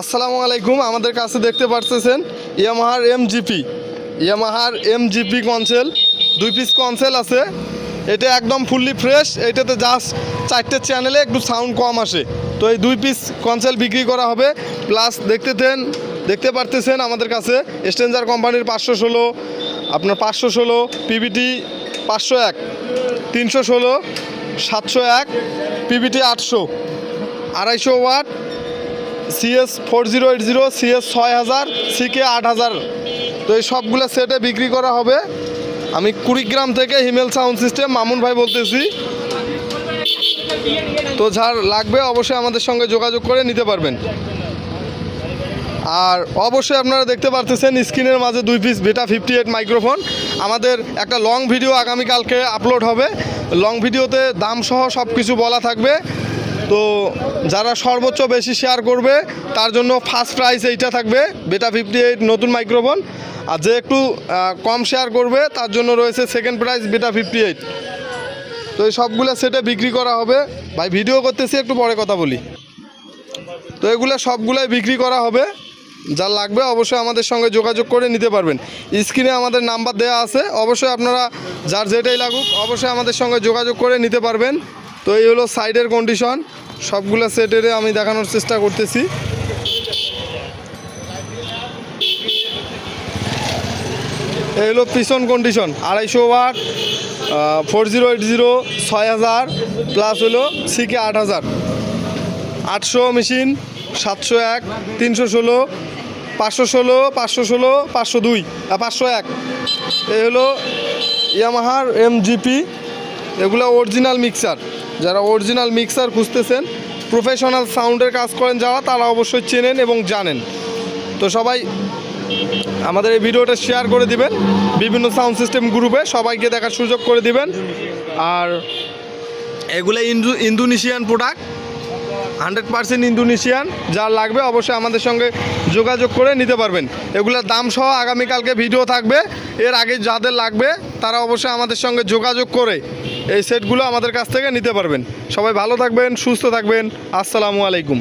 আসসালামু আলাইকুম, আমাদের কাছে দেখতে পারতেছেন ইয়ামাহার এম জিপি ইয়ামাহার এম জিপি কনসেল দুই পিস কনসেল আছে। এটা একদম ফুললি ফ্রেশ এটাতে জাস্ট চারটে চ্যানেলে একটু সাউন্ড কম আসে। তো এই দুই পিস কনসেল বিক্রি করা হবে। প্লাস দেখতে দেন দেখতে পারতেছেন আমাদের কাছে স্টেঞ্জার কোম্পানির পাঁচশো ষোলো, আপনার পাঁচশো ষোলো পিবিটি পাঁচশো এক, তিনশো ষোলো, সাতশো এক পিবিটি আটশো, আড়াইশো watt CS four zero eight zero CS ছয় হাজার সিকে আট হাজার। তো এই সবগুলো সেটে বিক্রি করা হবে। আমি কুড়িগ্রাম থেকে হিমেল সাউন্ড সিস্টেম, মামুন ভাই বলতেছি। তো যার লাগবে অবশ্যই আমাদের সঙ্গে যোগাযোগ করে নিতে পারবেন। আর অবশ্যই আপনারা দেখতে পারতেছেন স্ক্রিনের মাঝে দুই পিস বেটা ফিফটি এইট মাইক্রোফোন আমাদের একটা লং ভিডিও আগামীকালকে আপলোড হবে। লং ভিডিওতে দাম সহ সব কিছু বলা থাকবে। তো যারা সর্বোচ্চ বেশি শেয়ার করবে, তার জন্য ফার্স্ট প্রাইস এইটা থাকবে বেটা ফিফটি এইট নতুন মাইক্রোফোন আর যে একটু কম শেয়ার করবে, তার জন্য রয়েছে second price beta fifty eight তো এই সবগুলো সেটে বিক্রি করা হবে। ভাই ভিডিও করতেছি, একটু পরে কথা বলি। তো এগুলো সবগুলোই বিক্রি করা হবে। যা লাগবে অবশ্যই আমাদের সঙ্গে যোগাযোগ করে নিতে পারবেন। স্ক্রিনে আমাদের নাম্বার দেওয়া আছে। অবশ্যই আপনারা যার যেটাই লাগুক, অবশ্যই আমাদের সঙ্গে যোগাযোগ করে নিতে পারবেন। তো এই হলো সাইডের কন্ডিশন সবগুলো সেটেরে আমি দেখানোর চেষ্টা করতেছি। এই হলো পিছন কন্ডিশন আড়াইশো watt four zero eight zero ছয় হাজার প্লাস হলো সিকে আট হাজার। আটশো মেশিন সাতশো এক, তিনশো ষোলো, পাঁচশো ষোলো পাঁচশো ষোলো, পাঁচশো দুই পাঁচশো এক। এই হলো ইয়ামাহার এম জিপি এগুলো অরিজিনাল মিক্সার যারা অরিজিনাল মিক্সার খুঁজতেছেন প্রফেশনাল সাউন্ডের কাজ করেন যারা, তারা অবশ্যই চেনেন এবং জানেন। তো সবাই আমাদের এই ভিডিওটা শেয়ার করে দিবেন, বিভিন্ন সাউন্ড সিস্টেম গ্রুপে সবাইকে দেখার সুযোগ করে দিবেন। আর এগুলো Indo Indonesian product hundred percent Indonesian যার লাগবে অবশ্যই আমাদের সঙ্গে যোগাযোগ করে নিতে পারবেন। এগুলোর দাম সহ আগামীকালকে ভিডিও থাকবে, এর আগে যাদের লাগবে, তারা অবশ্যই আমাদের সঙ্গে যোগাযোগ করে এই সেটগুলো আমাদের কাছ থেকে নিতে পারবেন। সবাই ভালো থাকবেন সুস্থ থাকবেন। আসসালামু আলাইকুম।